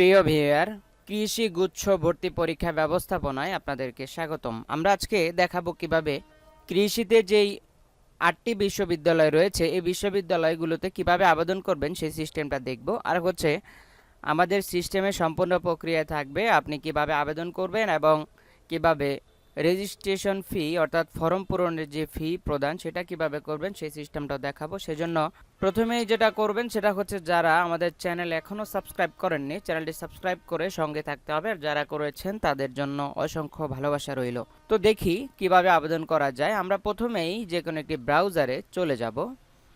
প্রিয় ভিউয়ার কৃষি গুচ্ছ ভর্তি পরীক্ষা ব্যবস্থাপনায় আপনাদেরকে স্বাগতম। আমরা আজকে দেখাবো কীভাবে কৃষিতে যেই আটটি বিশ্ববিদ্যালয় রয়েছে, এই বিশ্ববিদ্যালয়গুলোতে কীভাবে আবেদন করবেন সেই সিস্টেমটা দেখব। আর হচ্ছে, আমাদের সিস্টেমে সম্পূর্ণ প্রক্রিয়া থাকবে, আপনি কীভাবে আবেদন করবেন এবং কীভাবে রেজিস্ট্রেশন ফি, অর্থাৎ ফর্ম পূরণের যে ফি প্রদান, সেটা কীভাবে করবেন সেই সিস্টেমটা দেখাবো। সেজন্য প্রথমেই যেটা করবেন, সেটা হচ্ছে যারা আমাদের চ্যানেল এখনও সাবস্ক্রাইব করেননি, চ্যানেলটি সাবস্ক্রাইব করে সঙ্গে থাকতে হবে। আর যারা করেছেন, তাদের জন্য অসংখ্য ভালোবাসা রইল। তো দেখি কীভাবে আবেদন করা যায়। আমরা প্রথমেই যে কোনো একটি ব্রাউজারে চলে যাব।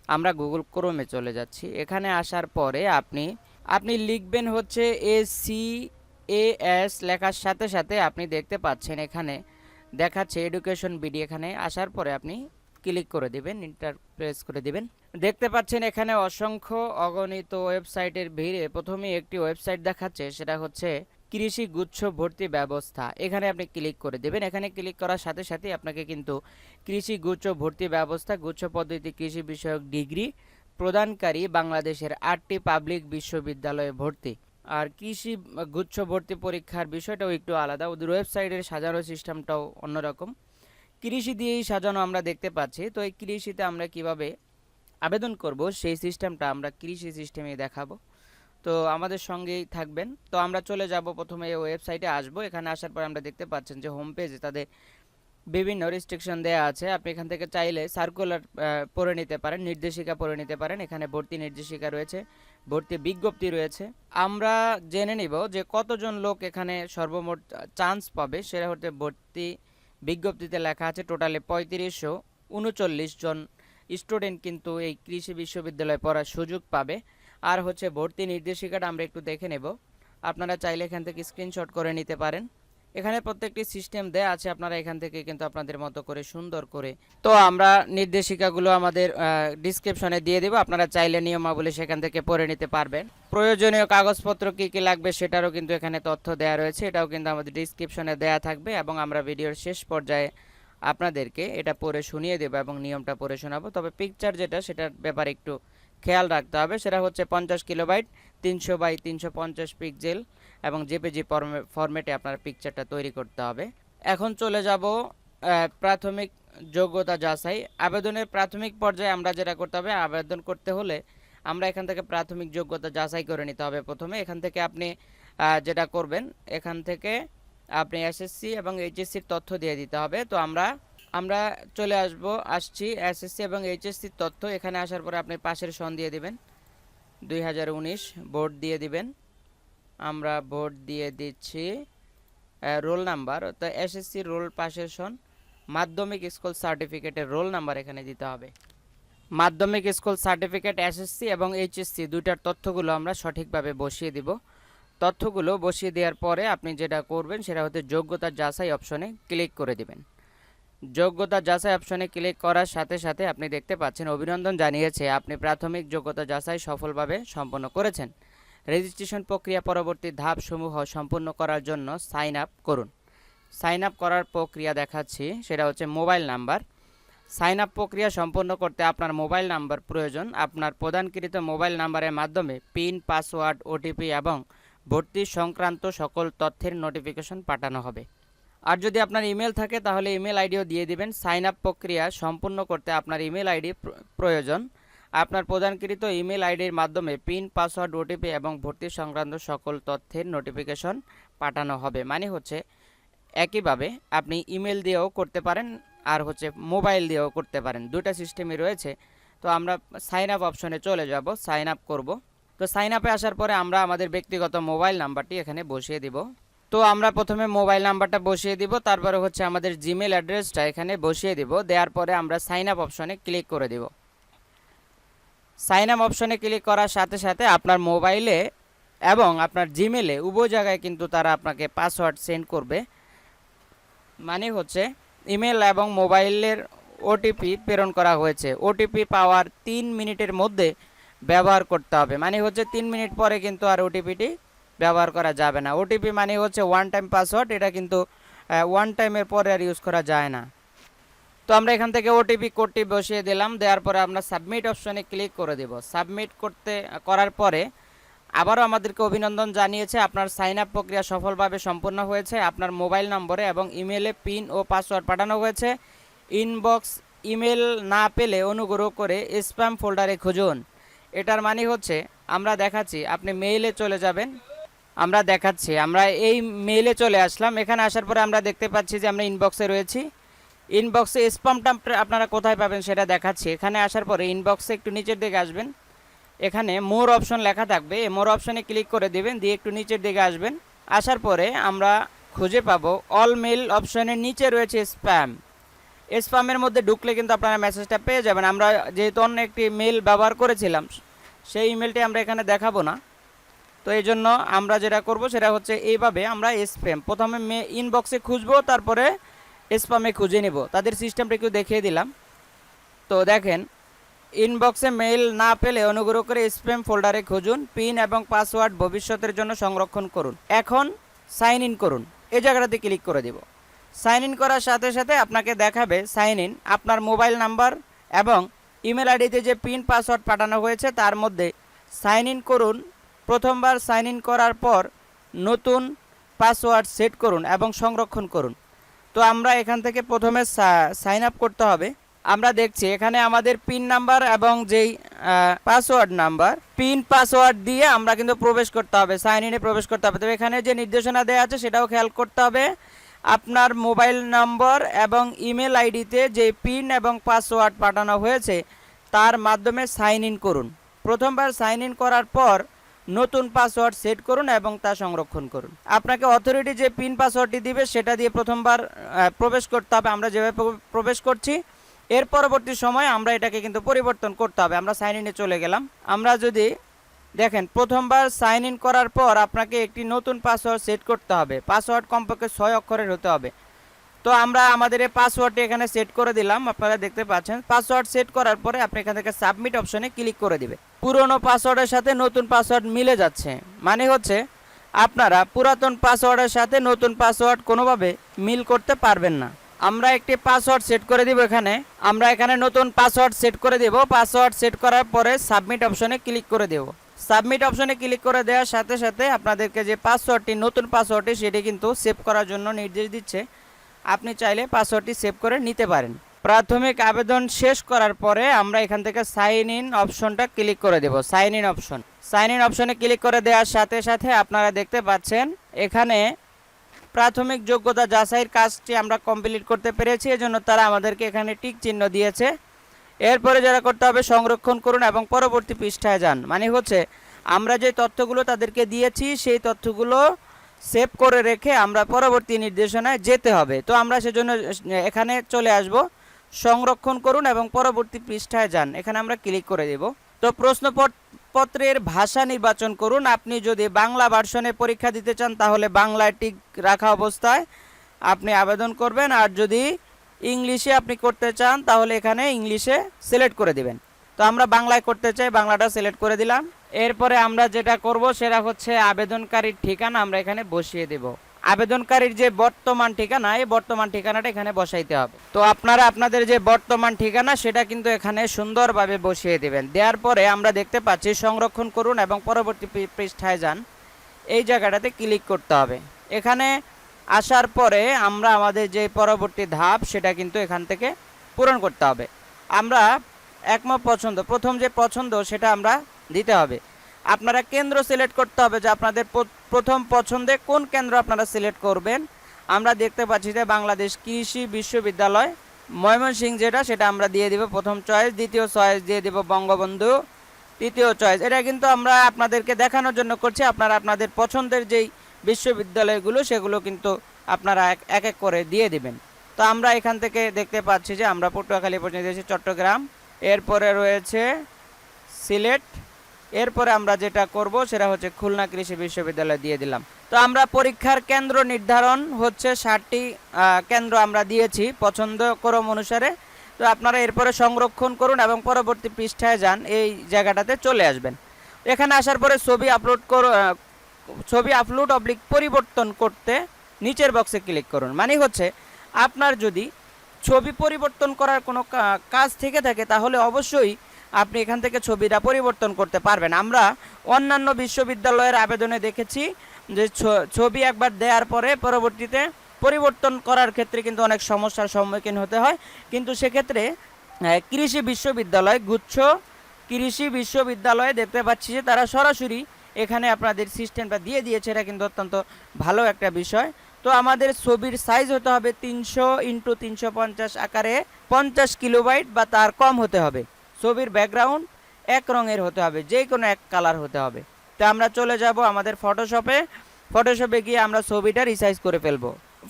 আমরা গুগল ক্রোমে চলে যাচ্ছি। এখানে আসার পরে আপনি আপনি লিখবেন হচ্ছে এ সি এ এস লেখার সাথে সাথে আপনি দেখতে পাচ্ছেন এখানে দেখাচ্ছে এডুকেশন বিডি এখানে। আসার পরে আপনি ক্লিক করে দিবেন ইন্টার প্রেস করে দিবেন। দেখতে পাচ্ছেন এখানে অসংখ্য অগণিত ওয়েবসাইটের ভিড়ে প্রথমেই একটি ওয়েবসাইট দেখাচ্ছে, সেটা হচ্ছে কৃষি গুচ্ছ ভর্তি ব্যবস্থা। এখানে আপনি ক্লিক করে দেবেন। এখানে ক্লিক করার সাথে সাথে আপনাকে কিন্তু কৃষি গুচ্ছ ভর্তি ব্যবস্থা, গুচ্ছ পদ্ধতি কৃষি বিষয়ক ডিগ্রি প্রদানকারী বাংলাদেশের আটটি পাবলিক বিশ্ববিদ্যালয়ে ভর্তি। আর কৃষি গুচ্ছ ভর্তি পরীক্ষার বিষয়টাও একটু আলাদা। ওদের ওয়েবসাইটের সাজানো সিস্টেমটাও অন্যরকম। কৃষি দিয়েই সাজানো আমরা দেখতে পাচ্ছি। তো এই কৃষিতে আমরা কীভাবে আবেদন করব, সেই সিস্টেমটা আমরা কৃষি সিস্টেমে দেখাবো। তো আমাদের সঙ্গেই থাকবেন। তো আমরা চলে যাব প্রথমে এই ওয়েবসাইটে আসব। এখানে আসার পর আমরা দেখতে পাচ্ছেন যে হোম পেজে তাদের বিভিন্ন রেস্ট্রিকশন দেওয়া আছে। আপনি এখান থেকে চাইলে সার্কুলার পড়ে নিতে পারেন, নির্দেশিকা পড়ে নিতে পারেন। এখানে ভর্তি নির্দেশিকা রয়েছে। ভর্তি বিজ্ঞপ্তি রয়েছে। আমরা জেনে নিব যে কতজন লোক এখানে সর্বমোট চান্স পাবে। সেটা হতে ভর্তি বিজ্ঞপ্তিতে লেখা আছে টোটালে পঁয়ত্রিশশো উনচল্লিশ জন স্টুডেন্ট কিন্তু এই কৃষি বিশ্ববিদ্যালয়ে পড়ার সুযোগ পাবে। আর হচ্ছে ভর্তি নির্দেশিকাটা আমরা একটু দেখে নেব। আপনারা চাইলে এখান থেকে স্ক্রিনশট করে নিতে পারেন। এখানে প্রত্যেকটি সিস্টেম দেয়া আছে, আপনারা এখান থেকে কিন্তু আপনাদের মতো করে সুন্দর করে। তো আমরা নির্দেশিকাগুলো আমাদের ডিসক্রিপশনে দিয়ে দেব, আপনারা চাইলে নিয়মাবলী সেখান থেকে পড়ে নিতে পারবেন। প্রয়োজনীয় কাগজপত্র কি কি লাগবে সেটারও কিন্তু এখানে তথ্য দেয়া রয়েছে, এটাও কিন্তু আমাদের ডিসক্রিপশনে দেয়া থাকবে এবং আমরা ভিডিওর শেষ পর্যায়ে আপনাদেরকে এটা পড়ে শুনিয়ে দেবো এবং নিয়মটা পড়ে শোনাবো। তবে পিকচার যেটা, সেটার ব্যাপারে একটু খেয়াল রাখতে হবে, সেটা হচ্ছে পঞ্চাশ কিলোবাইট, তিনশো বাই তিনশো পঞ্চাশ পিকজেল এবং জেপিজি ফরম্যাটে আপনার পিকচারটা তৈরি করতে হবে। এখন চলে যাব প্রাথমিক যোগ্যতা যাচাই। আবেদনের প্রাথমিক পর্যায়ে আমরা যেটা করতে হবে, আবেদন করতে হলে আমরা এখান থেকে প্রাথমিক যোগ্যতা যাচাই করে নিতে হবে প্রথমে। এখান থেকে আপনি যেটা করবেন, এখান থেকে আপনি এসএসসি এবং এইচএসসির তথ্য দিয়ে দিতে হবে। তো আমরা আমরা চলে আসব, আসছি এসএসসি এবং এইচএসসির তথ্য। এখানে আসার পরে আপনি পাশের সন দিয়ে দিবেন, দুই ভোট দিয়ে দিবেন। আমরা ভোট দিয়ে দিচ্ছি রোল নাম্বার। তো এসএসসি রোল পাশের সন মাধ্যমিক স্কুল সার্টিফিকেটের রোল নাম্বার এখানে দিতে হবে। মাধ্যমিক স্কুল সার্টিফিকেট এসএসসি এবং এইচএসসি দুইটার তথ্যগুলো আমরা সঠিকভাবে বসিয়ে দিব। তথ্যগুলো বসিয়ে দেওয়ার পরে আপনি যেটা করবেন সেটা হতে যোগ্যতা যাচাই অপশনে ক্লিক করে দিবেন। যোগ্যতা যাচাই অপশনে ক্লিক করার সাথে সাথে আপনি দেখতে পাচ্ছেন, অভিনন্দন জানিয়েছে, আপনি প্রাথমিক যোগ্যতা যাচাই সফলভাবে সম্পন্ন করেছেন। রেজিস্ট্রেশন প্রক্রিয়া পরবর্তী ধাপসমূহ সম্পূর্ণ করার জন্য সাইন আপ করুন। সাইন আপ করার প্রক্রিয়া দেখাচ্ছি, সেটা হচ্ছে মোবাইল নাম্বার। সাইন আপ প্রক্রিয়া সম্পন্ন করতে আপনার মোবাইল নাম্বার প্রয়োজন। আপনার প্রদানকৃত মোবাইল নাম্বারের মাধ্যমে পিন, পাসওয়ার্ড, ওটিপি এবং ভর্তি সংক্রান্ত সকল তথ্যের নোটিফিকেশন পাঠানো হবে। আর যদি আপনার ইমেল থাকে, তাহলে ইমেল আইডিও দিয়ে দিবেন। সাইন আপ প্রক্রিয়া সম্পূর্ণ করতে আপনার ইমেল আইডি প্রয়োজন। আপনার প্রদানকৃত ইমেল আইডির মাধ্যমে পিন, পাসওয়ার্ড, ওটিপি এবং ভর্তি সংক্রান্ত সকল তথ্যের নোটিফিকেশন পাঠানো হবে। মানে হচ্ছে একইভাবে আপনি ইমেল দিয়েও করতে পারেন আর হচ্ছে মোবাইল দিয়েও করতে পারেন। দুটা সিস্টেমই রয়েছে। তো আমরা সাইন আপ অপশনে চলে যাব, সাইন আপ করব। তো সাইন আপে আসার পরে আমরা আমাদের ব্যক্তিগত মোবাইল নাম্বারটি এখানে বসিয়ে দিব। তো আমরা প্রথমে মোবাইল নাম্বারটা বসিয়ে দিব, তারপরে হচ্ছে আমাদের জিমেল অ্যাড্রেসটা এখানে বসিয়ে দিব। দেওয়ার পরে আমরা সাইন আপ অপশনে ক্লিক করে দিব। সাইন আপ অপশনে ক্লিক করার সাথে সাথে আপনার মোবাইলে এবং আপনার জিমেলে উভয় জায়গায় কিন্তু তারা আপনাকে পাসওয়ার্ড সেন্ড করবে। মানে হচ্ছে ইমেল এবং মোবাইলের ওটিপি প্রেরণ করা হয়েছে। ওটিপি পাওয়ার তিন মিনিটের মধ্যে ব্যবহার করতে হবে। মানে হচ্ছে তিন মিনিট পরে কিন্তু আর ওটিপিটি ব্যবহার করা যাবে না। ওটিপি মানে হচ্ছে ওয়ান টাইম পাসওয়ার্ড এটা কিন্তু ওয়ান টাইমের পরে আর ইউজ করা যায় না। তো আমরা এখান থেকে ওটিপি কোডটি বসিয়ে দিলাম। দেওয়ার পরে আমরা সাবমিট অপশনে ক্লিক করে দেব। সাবমিট করতে, করার পরে আবারও আমাদেরকে অভিনন্দন জানিয়েছে। আপনার সাইন আপ প্রক্রিয়া সফলভাবে সম্পূর্ণ হয়েছে। আপনার মোবাইল নম্বরে এবং ইমেলে পিন ও পাসওয়ার্ড পাঠানো হয়েছে। ইনবক্স ইমেল না পেলে অনুগ্রহ করে স্প্যাম ফোল্ডারে খুঁজুন। এটার মানে হচ্ছে, আমরা দেখাচ্ছি, আপনি মেইলে চলে যাবেন। আমরা দেখাচ্ছি, আমরা এই মেইলে চলে আসলাম। এখানে আসার পরে আমরা দেখতে পাচ্ছি যে আমরা ইনবক্সে রয়েছি। ইনবক্সে স্পামটা আপনারা কোথায় পাবেন সেটা দেখাচ্ছি। এখানে আসার পরে ইনবক্সে একটু নিচের দিকে আসবেন। এখানে মোর অপশন লেখা থাকবে। মোর অপশনে ক্লিক করে দেবেন, দিয়ে একটু নিচের দিকে আসবেন। আসার পরে আমরা খুঁজে পাবো অল মেল অপশনের নিচে রয়েছে স্প্যাম স্প্যামের মধ্যে ঢুকলে কিন্তু আপনারা মেসেজটা পেয়ে যাবেন। আমরা যেহেতু অন্য একটি মেল ব্যবহার করেছিলাম, সেই ইমেলটি আমরা এখানে দেখাবো না। তো এই জন্য আমরা যেটা করব সেটা হচ্ছে এইভাবে আমরা স্প্যাম প্রথমে মে ইনবক্সে খুঁজবো, তারপরে স্প্যামে খুঁজে নেব। তাদের সিস্টেমটা একটু দেখিয়ে দিলাম। তো দেখেন ইনবক্সে মেইল না পেলে অনুগ্রহ করে স্প্যাম ফোল্ডারে খুঁজুন পিন এবং পাসওয়ার্ড ভবিষ্যতের জন্য সংরক্ষণ করুন। এখন সাইন ইন করুন। এই জায়গাটাতে ক্লিক করে দেব। সাইন ইন করার সাথে সাথে আপনাকে দেখাবে সাইন ইন আপনার মোবাইল নাম্বার এবং ইমেল আইডিতে যে পিন পাসওয়ার্ড পাঠানো হয়েছে তার মধ্যে সাইন ইন করুন। প্রথমবার সাইন ইন করার পর নতুন পাসওয়ার্ড সেট করুন এবং সংরক্ষণ করুন। তো আমরা এখান থেকে প্রথমে সাইন আপ করতে হবে। আমরা দেখছি এখানে আমাদের পিন নাম্বার এবং যেই পাসওয়ার্ড নাম্বার পিন পাসওয়ার্ড দিয়ে আমরা কিন্তু প্রবেশ করতে হবে সাইন ইনে প্রবেশ করতে হবে। তবে এখানে যে নির্দেশনা দেওয়া আছে সেটাও খেয়াল করতে হবে। আপনার মোবাইল নম্বর এবং ইমেল আইডিতে যে পিন এবং পাসওয়ার্ড পাঠানো হয়েছে, তার মাধ্যমে সাইন ইন করুন। প্রথমবার সাইন ইন করার পর নতুন পাসওয়ার্ড সেট করুন এবং তা সংরক্ষণ করুন। আপনাকে অথরিটি যে পিন পাসওয়ার্ডটি দিবে, সেটা দিয়ে প্রথমবার প্রবেশ করতে হবে। আমরা যেভাবে প্রবেশ করছি, এর পরবর্তী সময় আমরা এটাকে কিন্তু পরিবর্তন করতে হবে। আমরা সাইন ইনে চলে গেলাম। আমরা যদি দেখেন, প্রথমবার সাইন ইন করার পর আপনাকে একটি নতুন পাসওয়ার্ড সেট করতে হবে। পাসওয়ার্ড কমপক্ষে ছয় অক্ষরের হতে হবে। তো আমরা আমাদের এই পাসওয়ার্ডটি এখানে সেট করে দিলাম, আপনারা দেখতে পাচ্ছেন। পাসওয়ার্ড সেট করার পরে আপনি এখান থেকে সাবমিট অপশনে ক্লিক করে দিবে পুরনো পাসওয়ার্ডের সাথে নতুন পাসওয়ার্ড মিলে যাচ্ছে। মানে হচ্ছে, আপনারা পুরাতন পাসওয়ার্ডের সাথে নতুন পাসওয়ার্ড কোনোভাবে মিল করতে পারবেন না। আমরা একটি পাসওয়ার্ড সেট করে দিব এখানে। আমরা এখানে নতুন পাসওয়ার্ড সেট করে দেব। পাসওয়ার্ড সেট করার পরে সাবমিট অপশনে ক্লিক করে দেব। সাবমিট অপশনে ক্লিক করে দেওয়ার সাথে সাথে আপনাদেরকে যে পাসওয়ার্ডটি নতুন পাসওয়ার্ডটি সেটি কিন্তু সেভ করার জন্য নির্দেশ দিচ্ছে। আপনি চাইলে পাসওয়ার্ডটি সেভ করে নিতে পারেন। প্রাথমিক আবেদন শেষ করার পরে আমরা এখান থেকে সাইন ইন অপশনটা ক্লিক করে দেব। Sign in option sign in অপশনে ক্লিক করে দেওয়ার সাথে সাথে আপনারা দেখতে পাচ্ছেন, এখানে প্রাথমিক যোগ্যতা যাচাইয়ের কাজটি আমরা কমপ্লিট করতে পেরেছি, এজন্য তারা আমাদেরকে এখানে টিক চিহ্ন দিয়েছে। এরপরে যারা করতে হবে সংরক্ষণ করুন এবং পরবর্তী পৃষ্ঠায় যান। মানে হচ্ছে, আমরা যে তথ্যগুলো তাদেরকে দিয়েছি, সেই তথ্যগুলো সেভ করে রেখে আমরা পরবর্তী নির্দেশনায় যেতে হবে। তো আমরা সেজন্য, এখানে চলে আসব। সংরক্ষণ করুন এবং পরবর্তী পৃষ্ঠায় যান। এখানে আমরা ক্লিক করে দেব। তো প্রশ্নপত্রের ভাষা নির্বাচন করুন। আপনি যদি বাংলা ভার্সনে পরীক্ষা দিতে চান, তাহলে বাংলায় টিক রাখা অবস্থায় আপনি আবেদন করবেন। আর যদি ইংলিশে আপনি করতে চান, তাহলে এখানে ইংলিশে সিলেক্ট করে দিবেন। তো আমরা বাংলায় করতে চাই, বাংলাটা সিলেক্ট করে দিলাম। এরপরে আমরা যেটা করব সেটা হচ্ছে আবেদনকারীর ঠিকানা আমরা এখানে বসিয়ে দেব। আবেদনকারীর যে বর্তমান ঠিকানা, এই বর্তমান ঠিকানাটা এখানে বসাইতে হবে। তো আপনারা আপনাদের যে বর্তমান ঠিকানা, সেটা কিন্তু এখানে সুন্দরভাবে বসিয়ে দেবেন। দেওয়ার পরে আমরা দেখতে পাচ্ছি, সংরক্ষণ করুন এবং পরবর্তী পৃষ্ঠায় যান। এই জায়গাটাতে ক্লিক করতে হবে। এখানে আসার পরে আমরা আমাদের যে পরবর্তী ধাপ, সেটা কিন্তু এখান থেকে পূরণ করতে হবে। আমরা একমত পছন্দ। প্রথম যে পছন্দ, সেটা আমরা দিতে হবে। আপনারা কেন্দ্র সিলেক্ট করতে হবে যে আপনাদের প্রথম পছন্দে কোন কেন্দ্র আপনারা সিলেক্ট করবেন। আমরা দেখতে পাচ্ছি যে বাংলাদেশ কৃষি বিশ্ববিদ্যালয় ময়মনসিংহ যেটা, সেটা আমরা দিয়ে দিব প্রথম চয়েস দ্বিতীয় চয়েস দিয়ে দিব বঙ্গবন্ধু, তৃতীয় চয়েস এটা কিন্তু আমরা আপনাদেরকে দেখানোর জন্য করছি। আপনারা আপনাদের পছন্দের যেই বিশ্ববিদ্যালয়গুলো, সেগুলো কিন্তু আপনারা এক এক করে দিয়ে দিবেন। তো আমরা এখান থেকে দেখতে পাচ্ছি যে আমরা পটুয়াখালী পর্যন্ত চট্টগ্রাম। এরপরে রয়েছে সিলেট। এরপরে আমরা যেটা করব সেটা হচ্ছে খুলনা কৃষি বিশ্ববিদ্যালয় দিয়ে দিলাম। তো আমরা পরীক্ষার কেন্দ্র নির্ধারণ হচ্ছে ষাটটি কেন্দ্র আমরা দিয়েছি পছন্দ ক্রম অনুসারে। তো আপনারা এরপরে সংরক্ষণ করুন এবং পরবর্তী পৃষ্ঠায় যান, এই জায়গাটাতে চলে আসবেন। এখানে আসার পরে ছবি আপলোড কর ছবি আপলোড অবলিক পরিবর্তন করতে নিচের বক্সে ক্লিক করুন। মানে হচ্ছে, আপনার যদি ছবি পরিবর্তন করার কোনো কাজ থেকে থাকে, তাহলে অবশ্যই আপনি এখান থেকে ছবিটা পরিবর্তন করতে পারবেন। আমরা অন্যান্য বিশ্ববিদ্যালয়ের আবেদনে দেখেছি যে ছবি একবার দেওয়ার পরে পরবর্তীতে পরিবর্তন করার ক্ষেত্রে কিন্তু অনেক সমস্যার সম্মুখীন হতে হয়। কিন্তু সেক্ষেত্রে কৃষি বিশ্ববিদ্যালয়, গুচ্ছ কৃষি বিশ্ববিদ্যালয়ে দেখতে পাচ্ছি যে তারা সরাসরি এখানে আপনাদের সিস্টেমটা দিয়ে দিয়েছে। এটা কিন্তু অত্যন্ত ভালো একটা বিষয়। তো আমাদের ছবির সাইজ হতে হবে তিনশো ইন্টু তিনশো পঞ্চাশ আকারে পঞ্চাশ কিলোবাইট বা তার কম হতে হবে। ছবির ব্যাকগ্রাউন্ড এক রঙের হতে হবে যে কোনো এক কালার হতে হবে। তো আমরা চলে যাব আমাদের ফটোশপে ফটোশপে গিয়ে আমরা ছবিটা রিসাইজ করে ফেলব।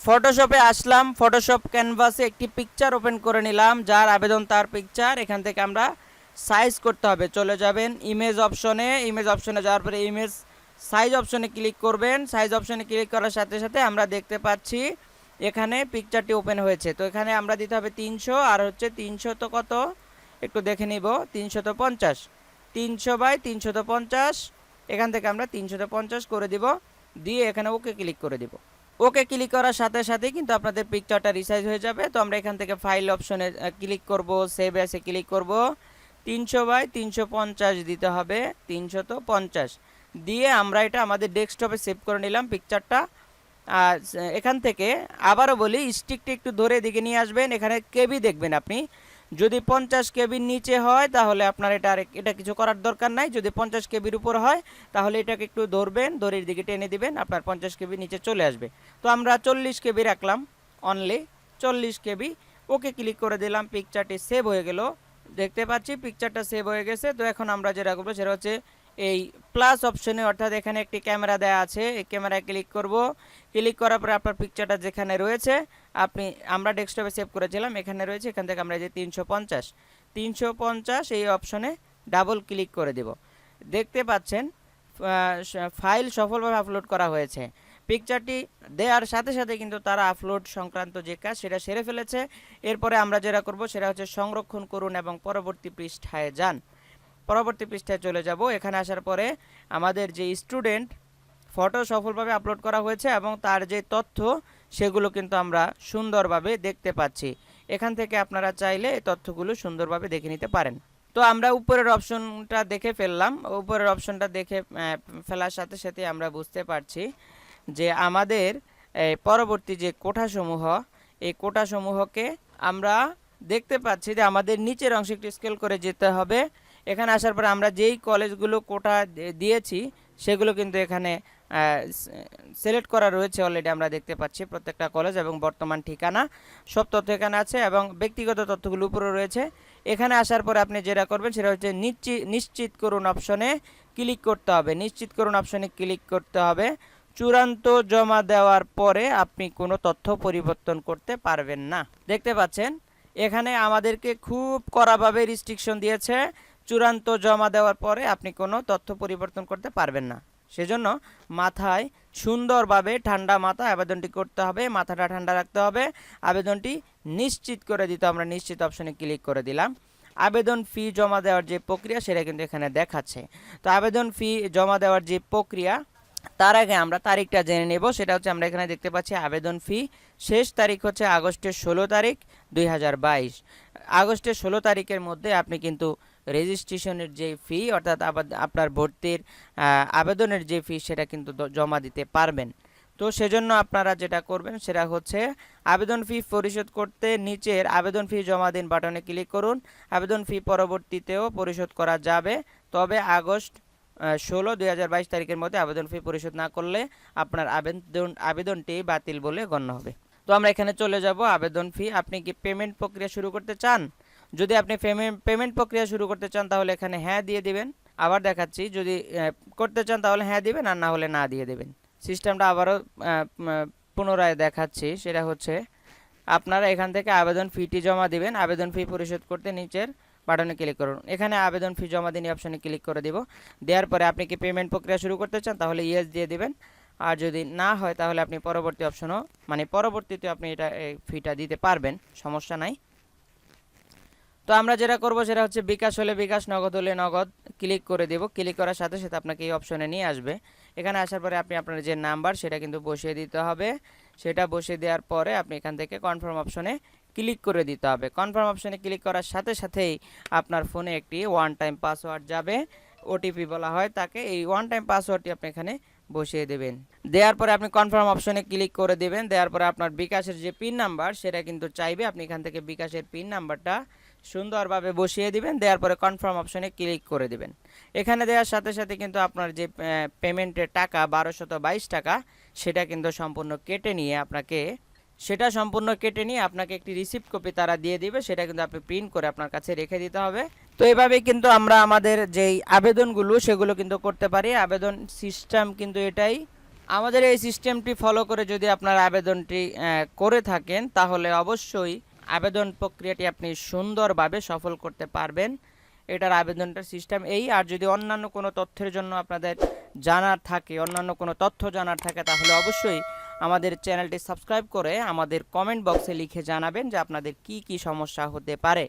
ফটোশপে আসলাম ফটোশপ ক্যানভাসে একটি পিকচার ওপেন করে নিলাম, যার আবেদন তার পিকচার এখান থেকে আমরা সাইজ করতে হবে। চলে যাবেন ইমেজ অপশনে ইমেজ অপশনে যাওয়ার পরে ইমেজ সাইজ অপশনে ক্লিক করবেন। সাইজ অপশনে ক্লিক করার সাথে সাথে আমরা দেখতে পাচ্ছি এখানে পিকচারটি ওপেন হয়েছে। তো এখানে আমরা দিতে হবে তিনশো, আর হচ্ছে তিনশো তো কত? একটু দেখে নিব। তিনশো তো পঞ্চাশ। তিনশো বাই তিনশো তো পঞ্চাশ। এখান থেকে আমরা তিনশত পঞ্চাশ করে দিব। দিয়ে এখানে ওকে ক্লিক করে দিব। ওকে ক্লিক করার সাথে সাথে কিন্তু আপনাদের পিকচারটা রিসাইজ হয়ে যাবে। তো আমরা এখান থেকে ফাইল অপশনে ক্লিক করব সেভ অ্যাসে ক্লিক করব। তিনশো বাই তিনশো পঞ্চাশ দিতে হবে। তিনশো তো পঞ্চাশ। দিয়ে আমরা এটা আমাদের ডেস্কটপে সেভ করে নিলাম পিকচারটা আর, এখান থেকে আবারও বলি স্টিকটা একটু ধরে দিকে নিয়ে আসবেন। এখানে কেবি দেখবেন আপনি। যদি পঞ্চাশ কেবির নিচে হয়, তাহলে আপনার এটা আর এটা কিছু করার দরকার নাই। যদি পঞ্চাশ কেবির উপর হয়, তাহলে এটাকে একটু ধরবেন দড়ির দিকে টেনে দিবেন, আপনার পঞ্চাশ কেবি নিচে চলে আসবে। তো আমরা চল্লিশ কেবি রাখলাম অনলি চল্লিশ কেবি। ওকে ক্লিক করে দিলাম পিকচারটি সেভ হয়ে গেল। দেখতে পাচ্ছি পিকচারটা সেভ হয়ে গেছে। তো এখন আমরা যেটা করব, সেটা হচ্ছে এই প্লাস অপশনে অর্থাৎ এখানে একটি ক্যামেরা দেওয়া আছে। এই ক্যামেরায় ক্লিক করব। ক্লিক করার পরে আপনার পিকচারটা যেখানে রয়েছে, আপনি, আমরা ডেস্কটপে সেভ করেছিলাম, এখানে রয়েছে, এখান থেকে আমরা যে তিনশো পঞ্চাশ। তিনশো পঞ্চাশ এই অপশনে ডাবল ক্লিক করে দেব। দেখতে পাচ্ছেন ফাইল সফলভাবে আপলোড করা হয়েছে। পিকচারটি দেওয়ার সাথে সাথে কিন্তু তারা আপলোড সংক্রান্ত যে কাজ, সেটা সেরে ফেলেছে। এরপরে আমরা যেটা করব, সেটা হচ্ছে সংরক্ষণ করুন এবং পরবর্তী পৃষ্ঠায় যান। পরবর্তী পৃষ্ঠায় চলে যাব। এখানে আসার পরে আমাদের যে স্টুডেন্ট ফটো সফলভাবে আপলোড করা হয়েছে এবং তার যে তথ্য, সেগুলো কিন্তু আমরা সুন্দরভাবে দেখতে পাচ্ছি। এখান থেকে আপনারা চাইলে এই তথ্যগুলো সুন্দরভাবে দেখে নিতে পারেন। তো আমরা উপরের অপশনটা দেখে ফেললাম। উপরের অপশনটা দেখে ফেলার সাথে সাথে আমরা বুঝতে পারছি যে আমাদের পরবর্তী যে কোঠাসমূহ, এই কোটাসমূহকে আমরা দেখতে পাচ্ছি যে আমাদের নিচের অংশে একটু স্কেল করে যেতে হবে। এখানে আসার পর আমরা যেই কলেজগুলো কোটা দিয়েছি, সেগুলো কিন্তু এখানে সিলেক্ট করা রয়েছে অলরেডি আমরা দেখতে পাচ্ছি প্রত্যেকটা কলেজ এবং বর্তমান ঠিকানা। সব তথ্য এখানে আছে এবং ব্যক্তিগত তথ্যগুলো উপরে রয়েছে। এখানে আসার পর আপনি যেটা করবেন সেটা হচ্ছে নিশ্চিত নিশ্চিত করুন অপশনে ক্লিক করতে হবে। নিশ্চিত করুন অপশনে ক্লিক করতে হবে। চূড়ান্ত জমা দেওয়ার পরে আপনি কোনো তথ্য পরিবর্তন করতে পারবেন না। দেখতে পাচ্ছেন? এখানে আমাদেরকে খুব কড়াভাবে রিস্ট্রিকশন দিয়েছে। চূড়ান্ত জমা দেওয়ার পরে আপনি কোনো তথ্য পরিবর্তন করতে পারবেন না। সেজন্য মাথায় সুন্দরভাবে ঠান্ডা মাথা আবেদনটি করতে হবে, মাথাটা ঠান্ডা রাখতে হবে। আবেদনটি নিশ্চিত করে দিতে আমরা নিশ্চিত অপশনে ক্লিক করে দিলাম। আবেদন ফি জমা দেওয়ার যে প্রক্রিয়া, সেটা কিন্তু এখানে দেখাচ্ছে। তো আবেদন ফি জমা দেওয়ার যে প্রক্রিয়া, তার আগে আমরা তারিখটা জেনে নেব। সেটা হচ্ছে আমরা এখানে দেখতে পাচ্ছি আবেদন ফি শেষ তারিখ হচ্ছে আগস্টের ষোলো তারিখ দুই হাজার বাইশ। আগস্টের ষোলো তারিখের মধ্যে আপনি কিন্তু রেজিস্ট্রেশনের যে ফি অর্থাৎ আপনার ভর্তির আবেদনের যে ফি সেটা কিন্তু জমা দিতে পারবেন। তো সেজন্য আপনারা যেটা করবেন, সেটা হচ্ছে আবেদন ফি পরিশোধ করতে নিচের আবেদন ফি জমা দিন বাটনে ক্লিক করুন। আবেদন ফি পরবর্তীতেও পরিশোধ করা যাবে। তবে আগস্ট ষোলো দুই হাজার তারিখের মধ্যে আবেদন ফি পরিশোধ না করলে আপনার আবেদন, আবেদনটি বাতিল বলে গণ্য হবে। তো আমরা এখানে চলে যাব। আবেদন ফি আপনি কি পেমেন্ট প্রক্রিয়া শুরু করতে চান? যদি আপনি পেমেন্ট পেমেন্ট প্রক্রিয়া শুরু করতে চান, তাহলে এখানে হ্যাঁ দিয়ে দিবেন। আবার দেখাচ্ছি, যদি করতে চান, তাহলে হ্যাঁ দিবেন, আর না হলে না দিয়ে দেবেন। সিস্টেমটা আবারও পুনরায় দেখাচ্ছি, সেটা হচ্ছে আপনারা এখান থেকে আবেদন ফিটি জমা দিবেন। আবেদন ফি পরিশোধ করতে নিচের বাটনে ক্লিক করুন। এখানে আবেদন ফি জমা দিন অপশানে ক্লিক করে দিব। দেওয়ার পরে আপনি কি পেমেন্ট প্রক্রিয়া শুরু করতে চান, তাহলে ইয়েস দিয়ে দিবেন। আর যদি না হয়, তাহলে আপনি পরবর্তী অপশনও মানে পরবর্তীতে আপনি এটা ফিটা দিতে পারবেন, সমস্যা নাই। তো আমরা যেটা করব সেটা হচ্ছে বিকাশ হলে বিকাশ, নগদ হলে নগদ, ক্লিক করে দেব। ক্লিক করার সাথে সাথে আপনাকে এই অপশনে নিয়ে আসবে। এখানে আসার পরে আপনি আপনার যে নাম্বার সেটা কিন্তু বসিয়ে দিতে হবে। সেটা বসিয়ে দেওয়ার পরে আপনি এখান থেকে কনফার্ম অপশনে ক্লিক করে দিতে হবে। কনফার্ম অপশনে ক্লিক করার সাথে সাথেই আপনার ফোনে একটি ওয়ান টাইম পাসওয়ার্ড যাবে। ওটিপি বলা হয় তাকে। এই ওয়ান টাইম পাসওয়ার্ডটি আপনি এখানে বসিয়ে দেবেন। দেওয়ার পরে আপনি কনফার্ম অপশনে ক্লিক করে দেবেন। দেওয়ার পরে আপনার বিকাশের যে পিন নাম্বার সেটা কিন্তু চাইবে। আপনি এখান থেকে বিকাশের পিন নাম্বারটা সুন্দরভাবে বসিয়ে দিবেন, দেওয়ার পরে কনফার্ম অপশনে ক্লিক করে দিবেন। এখানে দেওয়ার সাথে সাথে কিন্তু আপনার যে পেমেন্টের টাকা, বারোশত বাইশ টাকা, সেটা কিন্তু সম্পূর্ণ কেটে নিয়ে আপনাকে, সেটা সম্পূর্ণ কেটে নিয়ে আপনাকে একটি রিসিপ্ট কপি তারা দিয়ে দিবে, সেটা কিন্তু আপনি প্রিন্ট করে আপনার কাছে রেখে দিতে হবে। তো এভাবেই কিন্তু আমরা আমাদের যেই আবেদনগুলো, সেগুলো কিন্তু করতে পারি। আবেদন সিস্টেম কিন্তু এটাই। আমাদের এই সিস্টেমটি ফলো করে যদি আপনার আবেদনটি করে থাকেন, তাহলে অবশ্যই আবেদন প্রক্রিয়াটি আপনি সুন্দরভাবে সফল করতে পারবেন। এটার আবেদনটার সিস্টেম এই, আর যদি অন্যান্য কোনো তথ্যের জন্য আপনাদের জানার থাকে, অন্যান্য কোনো তথ্য জানার থাকে, তাহলে অবশ্যই আমাদের চ্যানেলটি সাবস্ক্রাইব করে আমাদের কমেন্ট বক্সে লিখে জানাবেন যে আপনাদের কি কি সমস্যা হতে পারে।